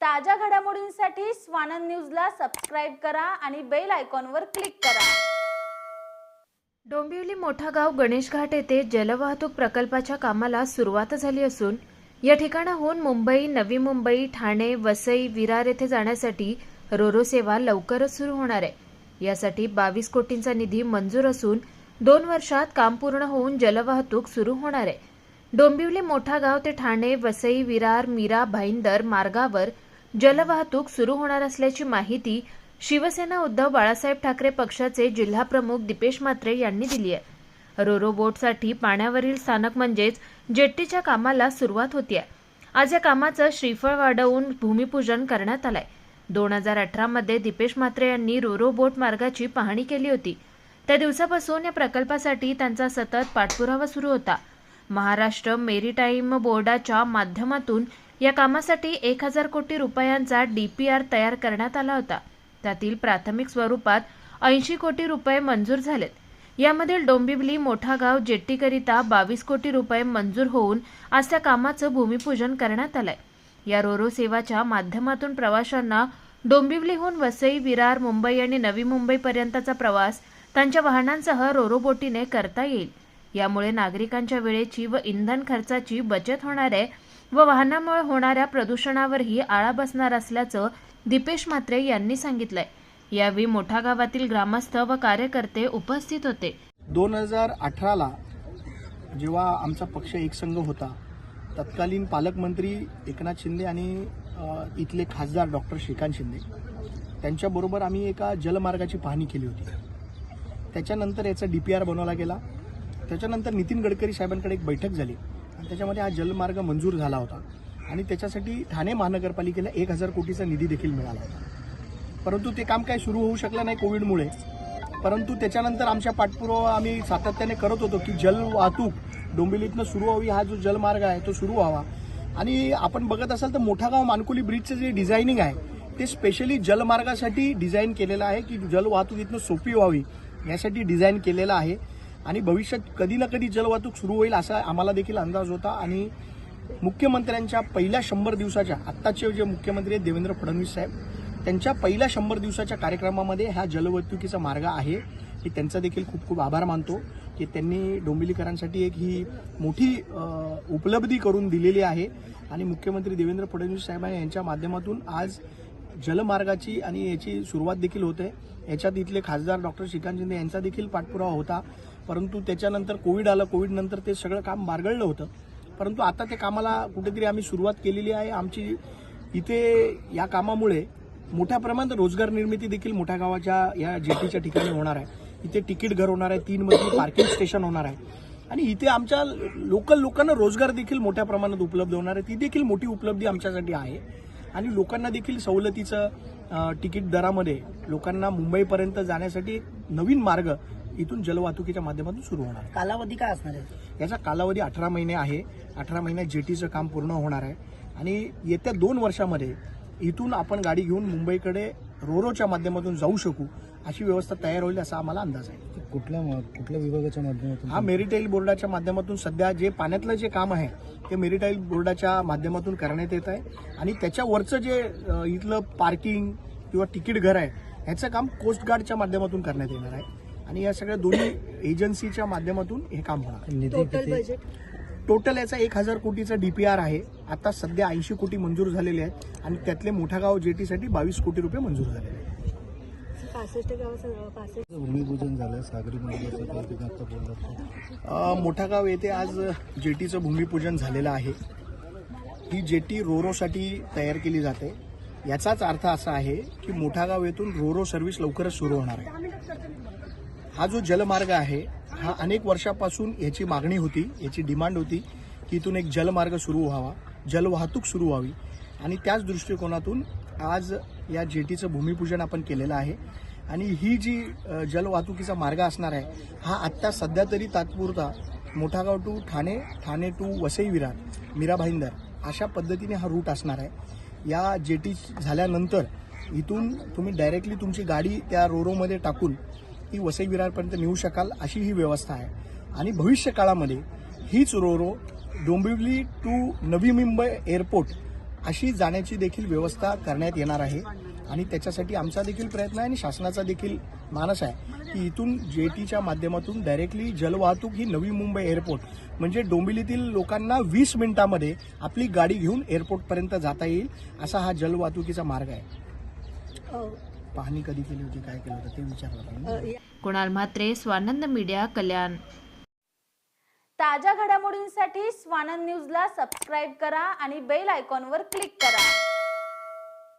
ताज्या घडामोडींसाठी स्वानंद न्यूजला सबस्क्राईब करा आणि बेल आयकॉनवर क्लिक करा. डोंबिवली मोठा गाव गणेश घाट येथे जलवाहतूक प्रकल्पाच्या कामाला सुरुवात झाली असून या ठिकाणाहून मुंबई नवी मुंबई ठाणे वसई विरार येथे जाण्यासाठी रोरो सेवा लवकरच सुरू होणार आहे. यासाठी बावीस कोटींचा निधी मंजूर असून दोन वर्षात काम पूर्ण होऊन जलवाहतूक सुरू होणार आहे. डोंबिवली मोठा गाव ते ठाणे वसई विरार मीरा भाईंदर मार्गावर जलवाहतूक सुरू होणार असल्याची माहिती शिवसेना उद्धव बाळासाहेब ठाकरे पक्षाचे जिल्हाप्रमुख दीपेश म्हात्रे यांनी दिली आहे. रोरो बोटसाठी पाण्यावरील स्थानक म्हणजेच जेट्टीच्या कामाला सुरुवात होतीये. आज या कामाचं श्रीफळ वाढवून भूमिपूजन करण्यात आलंय. दोन हजार अठरामध्ये दीपेश म्हात्रे यांनी रोरो बोट मार्गाची पाहणी केली होती. त्या दिवसापासून या प्रकल्पासाठी त्यांचा सतत पाठपुरावा सुरू होता. महाराष्ट्र मेरीटाईम बोर्डाच्या माध्यमातून या कामासाठी एक हजार कोटी रुपयांचा डी पी आर तयार करण्यात आला होता. त्यातील प्राथमिक स्वरूपात ऐंशी कोटी रुपये मंजूर झालेत. यामधील डोंबिवली मोठा गाव जेट्टीकरिता बावीस कोटी रुपये मंजूर होऊन आज त्या कामाचं भूमिपूजन करण्यात आलंय. या रोरो सेवाच्या माध्यमातून प्रवाशांना डोंबिवलीहून वसई विरार मुंबई आणि नवी मुंबईपर्यंतचा प्रवास त्यांच्या वाहनांसह रोरोबोटीने करता येईल. यामुळे नागरिकांच्या वेळेची व इंधन खर्चाची बचत होणार आहे व वाहनामुळे होणाऱ्या प्रदूषणावरही आळा बसणार असल्याचं दीपेश म्हात्रे यांनी सांगितलंय. यावेळी मोठा गावातील ग्रामस्थ व कार्यकर्ते उपस्थित होते. दोन हजार अठराला जेव्हा आमचा पक्ष एकसंघ होता तत्कालीन पालकमंत्री एकनाथ शिंदे आणि इथले खासदार डॉक्टर श्रीकांत शिंदे त्यांच्याबरोबर आम्ही एका जलमार्गाची पाहणी केली होती. त्याच्यानंतर याचा डी पी आर बनवला गेला. त्याच्यानंतर नितीन गडकरी साहेबांकडे एक बैठक झाली. आणि त्याच्यामध्ये हा जलमार्ग मंजूर झाला होता. आणि त्याच्यासाठी ठाणे महानगरपालिकेला एक हजार कोटीचा निधी देखील मिळाला होता. परंतु ते काम काय सुरू होऊ शकलं नाही कोविडमुळे. परंतु त्याच्यानंतर आमच्या पाठपुरावा आम्ही सातत्याने करत होतो की जल वाहतूक डोंबिवलीतनं सुरू व्हावी हा जो जलमार्ग आहे तो सुरू व्हावा. आणि आपण बघत असाल तर मोठा गाव मानकुली ब्रिजचं जे डिझायनिंग आहे ते स्पेशली जलमार्गासाठी डिझाईन केलेलं आहे की जल वाहतूक इथनं सोपी व्हावी यासाठी डिझाईन केलेलं आहे. आणि भविष्यात कधी ना कधी जलवाहतूक सुरू होईल असा आम्हाला देखील अंदाज होता. आणि मुख्यमंत्र्यांच्या पहिल्या शंभर दिवसाच्या आत्ताचे जे मुख्यमंत्री आहेत देवेंद्र फडणवीस साहेब त्यांच्या पहिल्या शंभर दिवसाच्या कार्यक्रमामध्ये हा जलवाहतुकीचा मार्ग आहे की त्यांचा देखील खूप खूप आभार मानतो. की त्यांनी डोंबिवलीकरांसाठी एक ही मोठी उपलब्धी करून दिलेली आहे. आणि मुख्यमंत्री देवेंद्र फडणवीस साहेब यांच्या माध्यमातून आज जलमार्गाची आणि याची सुरुवात देखील होते. याच्यात इथले खासदार डॉक्टर श्रीकांत शिंदे यांचा देखील पाठपुरावा होता. परंतु त्याच्यानंतर कोविड आलं कोविडनंतर ते सगळं काम बारगळलं होतं. परंतु आता ते कामाला कुठेतरी आम्ही सुरुवात केलेली आहे. आमची इथे या कामामुळे मोठ्या प्रमाणात रोजगार निर्मिती देखील मोठ्या गावाच्या या जेटीच्या ठिकाणी होणार आहे. इथे तिकीट घर होणार आहे तीन मधली पार्किंग स्टेशन होणार आहे. आणि इथे आमच्या लोकल लोकांना रोजगार देखील मोठ्या प्रमाणात उपलब्ध होणार आहे. ती देखील मोठी उपलब्धी आमच्यासाठी आहे. आणि लोकांना देखील सवलतीचं तिकीट दरामध्ये लोकांना मुंबईपर्यंत जाण्यासाठी एक नवीन मार्ग इथून जलवाहतुकीच्या माध्यमातून सुरू होणार आहे. कालावधी काय असणार आहे? याचा कालावधी अठरा महिने आहे. अठरा महिन्यात जेटीचं काम पूर्ण होणार आहे. आणि येत्या दोन वर्षामध्ये इथून आपण गाडी घेऊन मुंबईकडे रोरोच्या माध्यमातून जाऊ शकू अशी व्यवस्था तयार होईल असा आम्हाला अंदाज आहे. कुठल्या कुठल्या विभागाच्या माध्यमातून? हा मेरिटाईल बोर्डाच्या माध्यमातून सध्या जे पाण्यातलं जे काम आहे ते मेरिटाईल बोर्डाच्या माध्यमातून करण्यात येत आहे. आणि त्याच्यावरचं जे अ, इथलं पार्किंग किंवा तिकीट घर आहे ह्याचं काम कोस्टगार्डच्या माध्यमातून करण्यात येणार आहे. आणि या सगळ्या दोन्ही एजन्सीच्या माध्यमातून हे काम होणार निधी टोटल याचा एक हजार कोटीचा डीपीआर आहे. आता सध्या ऐंशी कोटी मंजूर झालेले आहेत आणि त्यातले मोठा गाव जेटीसाठी बावीस कोटी रुपये मंजूर झालेले आहेत. भूमिपूजन झालं सागरी मोठा गाव येथे आज जेटीचं भूमिपूजन झालेलं आहे. ही जेटी रोरोसाठी तयार केली जाते. याचाच अर्थ असा आहे की मोठा गाव येथून रोरो सर्व्हिस लवकरच सुरू होणार आहे. हा जो जलमार्ग आहे हा अनेक वर्षापासून याची मागणी होती याची डिमांड होती की इथून एक जलमार्ग सुरू व्हावा जलवाहतूक सुरू व्हावी. आणि त्याच दृष्टिकोनातून आज या जेटीचं भूमिपूजन आपण केलेलं आहे. आणि ही जी जलवाहतुकीचा मार्ग असणार आहे हा आत्ता सध्या तरी तात्पुरता मोठागाव टू ठाणे ठाणे टू वसई विरार मीरा भाईंदर अशा पद्धतीने हा रूट असणार आहे. या जेटी झाल्यानंतर इथून तुम्ही डायरेक्टली तुमची गाडी त्या रोरोमध्ये टाकून ती वसई विरारपर्यंत नेऊ शकाल अशी ही व्यवस्था आहे. आणि भविष्य काळामध्ये हीच Ro-Ro Dombivli to Navi Mumbai airport अशी जाण्याची देखील व्यवस्था करण्यात येणार आहे. आणि त्याच्यासाठी आमचा देखील प्रयत्न आहे आणि शासनाचा देखील मानस आहे की इथून जे टीच्या माध्यमातून डायरेक्टली जलवाहतूक ही नवी मुंबई एअरपोर्ट म्हणजे डोंबिवलीतील लोकांना वीस मिनिटांमध्ये आपली गाडी घेऊन एअरपोर्टपर्यंत जाता येईल असा हा जलवाहतुकीचा मार्ग आहे. पाहणी कधी केली होती काय केलं होतं ते विचारलं कुणाल म्हात्रे स्वानंद मीडिया कल्याण. ताज्या घडामोडींसाठी स्वानंद न्यूजला सबस्क्राईब करा आणि बेल आयकॉनवर क्लिक करा.